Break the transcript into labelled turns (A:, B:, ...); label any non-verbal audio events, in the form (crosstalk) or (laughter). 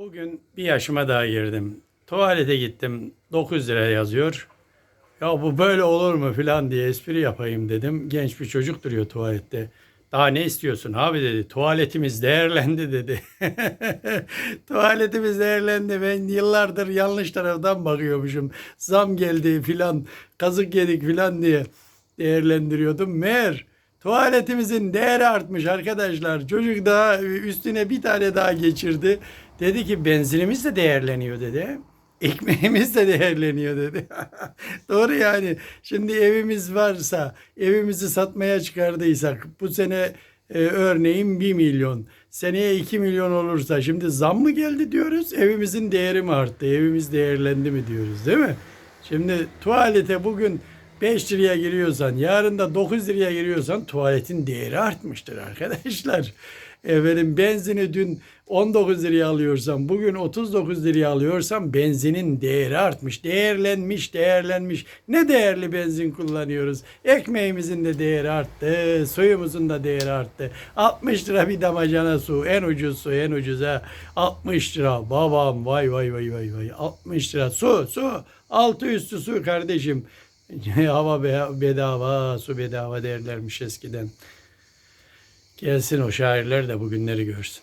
A: Bugün bir yaşıma daha girdim. Tuvalete gittim. 9 lira yazıyor. Ya bu böyle olur mu filan diye espri yapayım dedim. Genç bir çocuk duruyor tuvalette. Daha ne istiyorsun abi dedi. Tuvaletimiz değerlendi dedi. (laughs) Tuvaletimiz değerlendi. Ben yıllardır yanlış taraftan bakıyormuşum. Zam geldi filan, kazık yedik filan diye değerlendiriyordum. Meğer tuvaletimizin değeri artmış arkadaşlar. Çocuk daha üstüne bir tane daha geçirdi. Dedi ki benzinimiz de değerleniyor dedi. Ekmeğimiz de değerleniyor dedi. (laughs) Doğru yani. Şimdi evimiz varsa, evimizi satmaya çıkardıysak bu sene e, örneğin 1 milyon. Seneye 2 milyon olursa şimdi zam mı geldi diyoruz? Evimizin değeri mi arttı? Evimiz değerlendi mi diyoruz değil mi? Şimdi tuvalete bugün 5 liraya giriyorsan, yarın da 9 liraya giriyorsan tuvaletin değeri artmıştır arkadaşlar. Efendim benzini dün 19 liraya alıyorsam, bugün 39 liraya alıyorsam benzinin değeri artmış, değerlenmiş, değerlenmiş. Ne değerli benzin kullanıyoruz? Ekmeğimizin de değeri arttı, suyumuzun da değeri arttı. 60 lira bir damacana su, en ucuz su, en ucuz ha. 60 lira babam vay vay vay vay vay 60 lira su, su. Altı üstü su kardeşim. (laughs) Hava be- bedava, su bedava derlermiş eskiden. Gelsin o şairler de bugünleri görsün.